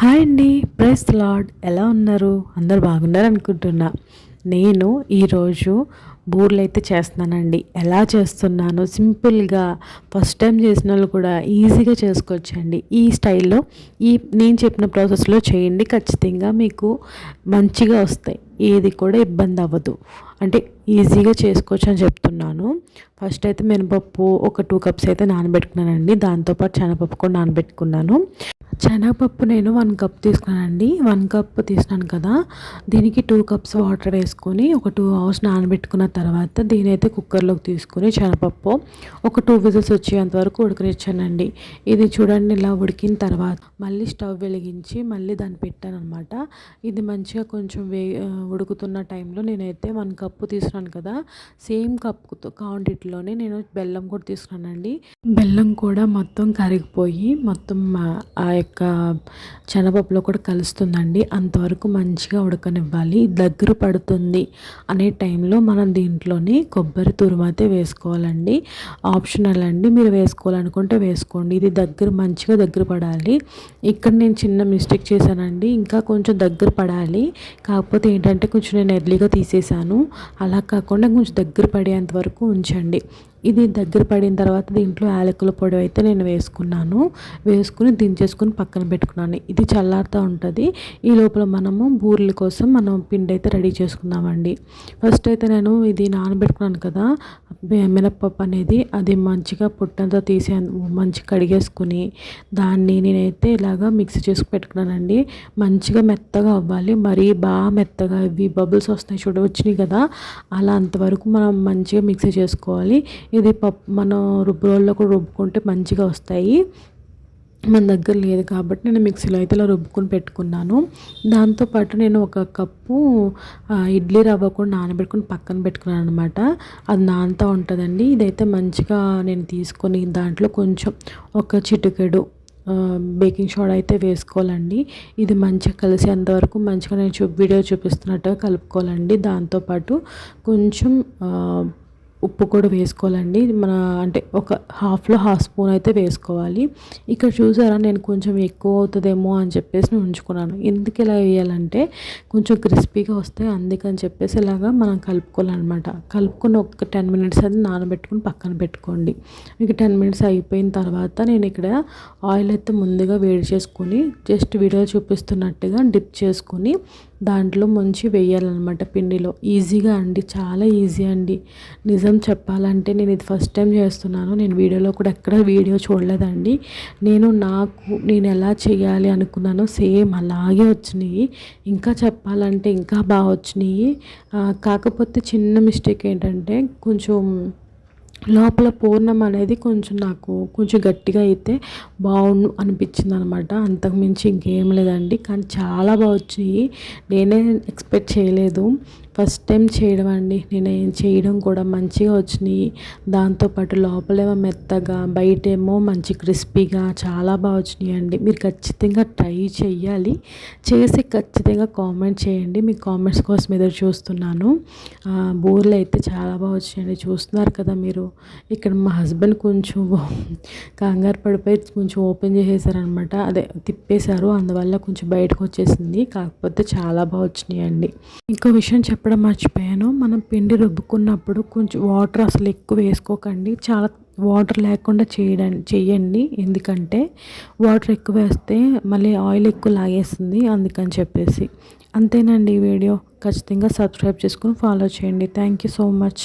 Hi అండి. Press lord ఎలా ఉన్నారు? అందరు బాగున్నారు అనుకుంటున్నా. నేను ఈరోజు బూర్లు అయితే చేస్తున్నానండి. ఎలా చేస్తున్నాను సింపుల్గా ఫస్ట్ టైం చేసిన వాళ్ళు కూడా ఈజీగా చేసుకోవచ్చండి. ఈ స్టైల్లో ఈ నేను చెప్పిన ప్రాసెస్లో చేయండి. ఖచ్చితంగా మీకు మంచిగా వస్తాయి. ఏది కూడా ఇబ్బంది అవ్వదు. అంటే ఈజీగా చేసుకోవచ్చు అని చెప్తున్నాను. ఫస్ట్ అయితే మినపప్పు ఒక టూ కప్స్ అయితే నానబెట్టుకున్నానండి. దాంతోపాటు శనగపప్పు కూడా నానబెట్టుకున్నాను. శనగపప్పు నేను వన్ కప్ తీసుకున్నానండి. వన్ కప్ తీసినాను కదా. దీనికి టూ కప్స్ వాటర్ వేసుకొని ఒక టూ అవర్స్ నానబెట్టుకున్న తర్వాత దీని అయితే కుక్కర్లోకి తీసుకొని శనగపప్పు ఒక టూ విజిల్స్ వచ్చేంత వరకు ఉడకనిచ్చానండి. ఇది చూడండి ఇలా ఉడికిన తర్వాత మళ్ళీ స్టవ్ వెలిగించి మళ్ళీ దాన్ని పెట్టాను అనమాట ఇది మంచిగా కొంచెం వే ఉడుకుతున్న టైంలో నేనైతే వన్ కప్పు తీసుకున్నాను కదా సేమ్ కప్పు క్వాంటిటీలోనే నేను బెల్లం కూడా తీసుకున్నానండి. బెల్లం కూడా మొత్తం కరిగిపోయి మొత్తం ఆ యొక్క శనగపప్పులో కూడా కలుస్తుందండి. అంతవరకు మంచిగా ఉడకనివ్వాలి. దగ్గర పడుతుంది అనే టైంలో మనం దీంట్లోని కొబ్బరి తురుమైతే వేసుకోవాలండి. ఆప్షనల్ అండి. మీరు వేసుకోవాలనుకుంటే వేసుకోండి. ఇది దగ్గర మంచిగా దగ్గర పడాలి. ఇక్కడ నేను చిన్న మిస్టేక్ చేశానండి. ఇంకా కొంచెం దగ్గర పడాలి. కాకపోతే ఏంటంటే కొంచెం నేను ఎర్లీగా తీసేసాను అలా కాకుండా కొంచెం దగ్గర పడేంత వరకు ఉంచండి. ఇది దగ్గర పడిన తర్వాత దీంట్లో యాలకుల పొడి అయితే నేను వేసుకున్నాను. వేసుకుని దించేసుకుని పక్కన పెట్టుకున్నాను. ఇది చల్లారుతూ ఉంటుంది. ఈ లోపల మనము బూరెల కోసం మనం పిండి అయితే రెడీ చేసుకుందామండి. ఫస్ట్ అయితే నేను ఇది నానబెట్టుకున్నాను కదా మినప్పప్పు అనేది అది మంచిగా పుట్టంతా తీసే మంచిగా కడిగేసుకుని దాన్ని నేనైతే ఇలాగా మిక్స్ చేసుకు పెట్టుకున్నానండి. మంచిగా మెత్తగా అవ్వాలి. మరీ బాగా మెత్తగా ఇవి బబుల్స్ వస్తాయి చూడ వచ్చినాయి కదా అలా అంతవరకు మనం మంచిగా మిక్స్ చేసుకోవాలి. ఇది పప్పు మనం రుబ్బు రోజుల్లో కూడా రుబ్బుకుంటే మంచిగా వస్తాయి. మన దగ్గర లేదు కాబట్టి నేను మిక్సీలో అయితే ఇలా రుబ్బుకొని పెట్టుకున్నాను. దాంతోపాటు నేను ఒక కప్పు ఇడ్లీ రవ్వ కూడా నానబెట్టుకుని పక్కన పెట్టుకున్నాను అనమాట అది నానుతూ ఉంటుందండి. ఇదైతే మంచిగా నేను తీసుకొని దాంట్లో కొంచెం ఒక చిటికెడు బేకింగ్ సోడా అయితే వేసుకోవాలండి. ఇది మంచిగా కలిసేంతవరకు మంచిగా నేను చూ వీడియో చూపిస్తున్నట్టుగా కలుపుకోవాలండి. దాంతోపాటు కొంచెం ఉప్పు కూడా వేసుకోవాలండి. మన అంటే ఒక హాఫ్లో హాఫ్ స్పూన్ అయితే వేసుకోవాలి. ఇక్కడ చూసారా నేను కొంచెం ఎక్కువ అవుతుందేమో అని చెప్పేసి నేను ఉంచుకున్నాను. ఎందుకు ఇలా వేయాలంటే కొంచెం క్రిస్పీగా వస్తాయి. అందుకని చెప్పేసి ఇలాగా మనం కలుపుకోవాలన్నమాట. కలుపుకొని ఒక టెన్ మినిట్స్ అది నానబెట్టుకుని పక్కన పెట్టుకోండి. మీకు టెన్ మినిట్స్ అయిపోయిన తర్వాత నేను ఇక్కడ ఆయిల్ అయితే ముందుగా వేడి చేసుకొని జస్ట్ వీడియో చూపిస్తున్నట్టుగా డిప్ చేసుకొని దాంట్లో ముంచి వేయాలన్నమాట పిండిలో. ఈజీగా అండి చాలా ఈజీ అండి. నిజం చెప్పాలంటే నేను ఇది ఫస్ట్ టైం చేస్తున్నాను. నేను వీడియోలో కూడా ఎక్కడ వీడియో చూడలేదండి. నేను నాకు నేను ఎలా చేయాలి అనుకున్నానో సేమ్ అలాగే వచ్చినాయి. ఇంకా చెప్పాలంటే ఇంకా బాగా వచ్చినాయి. కాకపోతే చిన్న మిస్టేక్ ఏంటంటే కొంచెం లోపల పూర్ణం అనేది కొంచెం నాకు కొంచెం గట్టిగా అయితే బాగుండు అనిపించింది అనమాట అంతకుమించి ఇంకేం లేదండి. కానీ చాలా బాగా వచ్చాయి నేనే ఎక్స్పెక్ట్ చేయలేదు. ఫస్ట్ టైం చేయడం అండి. నేను చేయడం కూడా మంచిగా వచ్చినాయి. దాంతోపాటు లోపలేమో మెత్తగా బయటేమో మంచి క్రిస్పీగా చాలా బాగా వచ్చినాయి అండి. మీరు ఖచ్చితంగా ట్రై చేయాలి చేసి ఖచ్చితంగా కామెంట్ చేయండి. మీ కామెంట్స్ కోసం ఎదురు చూస్తున్నాను. బూర్లు అయితే చాలా బాగా వచ్చినాయండి చూస్తున్నారు కదా మీరు. ఇక్కడ మా హస్బెండ్ కొంచెం కంగారు పడిపోయి కొంచెం ఓపెన్ చేసేసారనమాట అదే తిప్పేశారు. అందువల్ల కొంచెం బయటకు వచ్చేసింది. కాకపోతే చాలా బాగా వచ్చినాయండి ఇంకో విషయం చెప్ప చెప్పడం మర్చిపోయాను. మనం పిండి రుబ్బుకున్నప్పుడు కొంచెం వాటర్ అసలు ఎక్కువ వేసుకోకండి. చాలా వాటర్ లేకుండా చేయడం చెయ్యండి ఎందుకంటే వాటర్ ఎక్కువ వేస్తే మళ్ళీ ఆయిల్ ఎక్కువ లాగేస్తుంది. అందుకని చెప్పేసి. అంతేనండి ఈ వీడియో. ఖచ్చితంగా సబ్స్క్రైబ్ చేసుకుని ఫాలో చేయండి. Thank you so much.